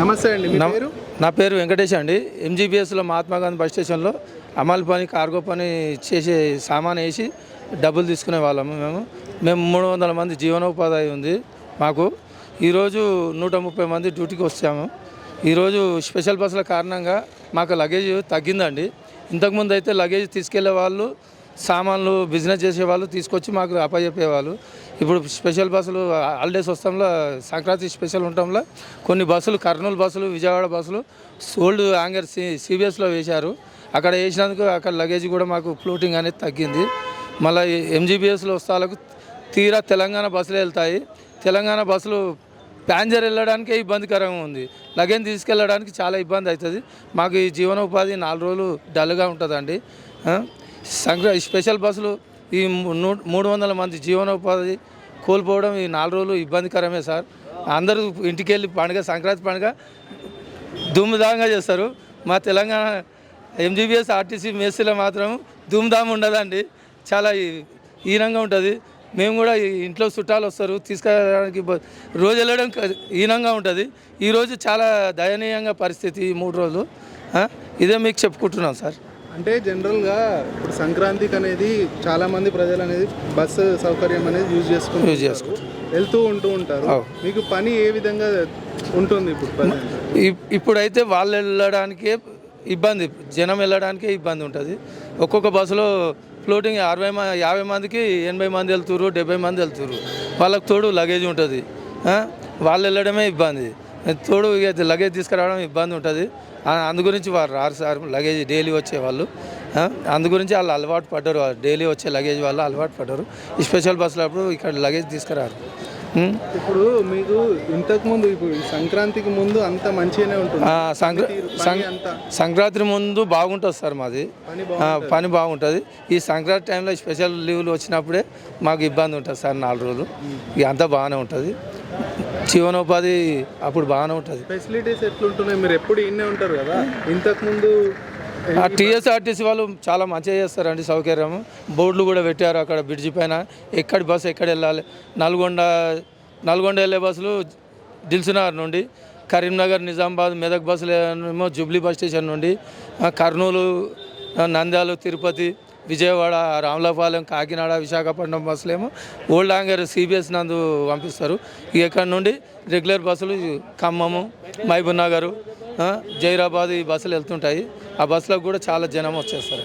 నమస్తే అండి మీ పేరు? నా పేరు వెంకటేష్ అండి. ఎంజీబీఎస్లో మహాత్మా గాంధీ బస్ స్టేషన్లో అమలు పని కార్గో పని చేసే సామాన్ వేసి డబ్బులు తీసుకునే వాళ్ళము మేము. మేము మూడు వందల మంది జీవనోపాధి ఉంది మాకు. ఈరోజు నూట ముప్పై మంది డ్యూటీకి వచ్చాము. ఈరోజు స్పెషల్ బస్సుల కారణంగా మాకు లగేజ్ తగ్గిందండి. ఇంతకుముందు అయితే లగేజ్ తీసుకెళ్ళే వాళ్ళు సామాన్లు బిజినెస్ చేసేవాళ్ళు తీసుకొచ్చి మాకు అప్పచెప్పేవాళ్ళు. ఇప్పుడు స్పెషల్ బస్సులు హాలిడేస్ వస్తాంలో సంక్రాంతి స్పెషల్ ఉండటంలో కొన్ని బస్సులు కర్నూలు బస్సులు విజయవాడ బస్సులు ఓల్డ్ యాంగర్ సి సిబిఎస్లో వేశారు. అక్కడ వేసినందుకు అక్కడ లగేజ్ కూడా మాకు ఫ్లోటింగ్ అనేది తగ్గింది. మళ్ళీ ఎంజీబీఎస్లో వస్తాలకు తీరా తెలంగాణ బస్సులు వెళ్తాయి. తెలంగాణ బస్సులు ప్యాసింజర్ వెళ్ళడానికే ఇబ్బందికరంగా ఉంది. లగేజ్ తీసుకెళ్ళడానికి చాలా ఇబ్బంది అవుతుంది. మాకు ఈ జీవనోపాధి నాలుగు రోజులు డల్గా ఉంటుందండి. సంక్రా స్పెషల్ బస్సులు ఈ నూ- మూడు వందల మంది జీవనోపాధి కోల్పోవడం ఈ నాలుగు రోజులు ఇబ్బందికరమే సార్. అందరూ ఇంటికి వెళ్ళి పండుగ సంక్రాంతి పండుగ ధూమ్ధాంగా చేస్తారు. మా తెలంగాణ ఎంజీబీఎస్ ఆర్టీసీ మేస్సీలో మాత్రం ధూమ్ధామ్ ఉండదండి. చాలా ఈనంగా ఉంటుంది. మేము కూడా ఇంట్లో చుట్టాలు వస్తారు తీసుకెళ్ళడానికి రోజు వెళ్ళడం ఈనంగా ఉంటుంది. ఈరోజు చాలా దయనీయంగా పరిస్థితి ఈ మూడు రోజులు. ఇదే మీకు చెప్పుకుంటున్నాం సార్. అంటే జనరల్గా ఇప్పుడు సంక్రాంతికి అనేది చాలా మంది ప్రజలు అనేది బస్సు సౌకర్యం అనేది యూజ్ చేసుకుంటూ యూజ్ ఉంటారు. వెళ్తూ ఉంటూ ఉంటారు. మీకు పని ఏ విధంగా ఉంటుంది ఇప్పుడు ఇప్- ఇప్పుడైతే వాళ్ళు వెళ్ళడానికే ఇబ్బంది. జనం వెళ్ళడానికే ఇబ్బంది ఉంటుంది. ఒక్కొక్క బస్సులో ఫ్లోటింగ్ అరవై యాభై మందికి ఎనభై మంది వెళ్తురు డెబ్బై మంది వెళ్తురు వాళ్ళకి తోడు లగేజ్ ఉంటుంది. ఆ? వాళ్ళు వెళ్ళడమే ఇబ్బంది. తోడు ఇక లగేజ్ తీసుకురావడం ఇబ్బంది ఉంటుంది. ఆ- అందు గురించి వారు రారు సార్ లగేజ్ డైలీ వచ్చేవాళ్ళు ఆ? అందు గురించి వాళ్ళు అలవాటు పడ్డారు డైలీ వచ్చే లగేజ్ వాళ్ళు అలవాటు పడ్డారు. ఈ స్పెషల్ బస్సులో అప్పుడు ఇక్కడ లగేజ్ తీసుకురారు? ఇప్పుడు మీకు ఇంతకు ముందు ఇప్పుడు సంక్రాంతికి ముందు అంత మంచిగానే ఉంటుంది. సంక్రాంతి ముందు బాగుంటుంది సార్ మాది. పని బాగుంటుంది. ఈ సంక్రాంతి టైంలో స్పెషల్ లీవ్లు వచ్చినప్పుడే మాకు ఇబ్బంది ఉంటుంది సార్ నాలుగు రోజులు. ఇక అంతా బాగానే ఉంటుంది. జీవనోపాధి అప్పుడు బాగానే ఉంటుంది. ఫెసిలిటీస్ ఎట్లుంటున్నాయి? మీరు ఎప్పుడు ఇన్నే ఉంటారు కదా? ఇంతకు ముందు ఆ టీఎస్ఆర్టీసీ వాళ్ళు చాలా మంచిగా చేస్తారండి సౌకర్యం. బోర్డులు కూడా పెట్టారు అక్కడ బ్రిడ్జి పైన. ఎక్కడి బస్సు ఎక్కడ వెళ్ళాలి? నల్గొండ నల్గొండ వెళ్ళే బస్సులు దిల్సునగర్ నుండి కరీంనగర్ నిజామాబాద్ మెదక్ బస్సులు ఏమో జూబ్లీ బస్ స్టేషన్ నుండి కర్నూలు నంద్యాల తిరుపతి విజయవాడ రామలపాలెం కాకినాడ విశాఖపట్నం బస్సులేమో ఓల్డ్ యాంగర్ సిబిఎస్ నందు పంపిస్తారు. ఇక ఇక్కడ నుండి రెగ్యులర్ బస్సులు ఖమ్మము మహబూబ్ నగరు జైరాబాద్ ఈ బస్సులు వెళ్తుంటాయి. ఆ బస్సులకు కూడా చాలా జనం వచ్చేస్తారు.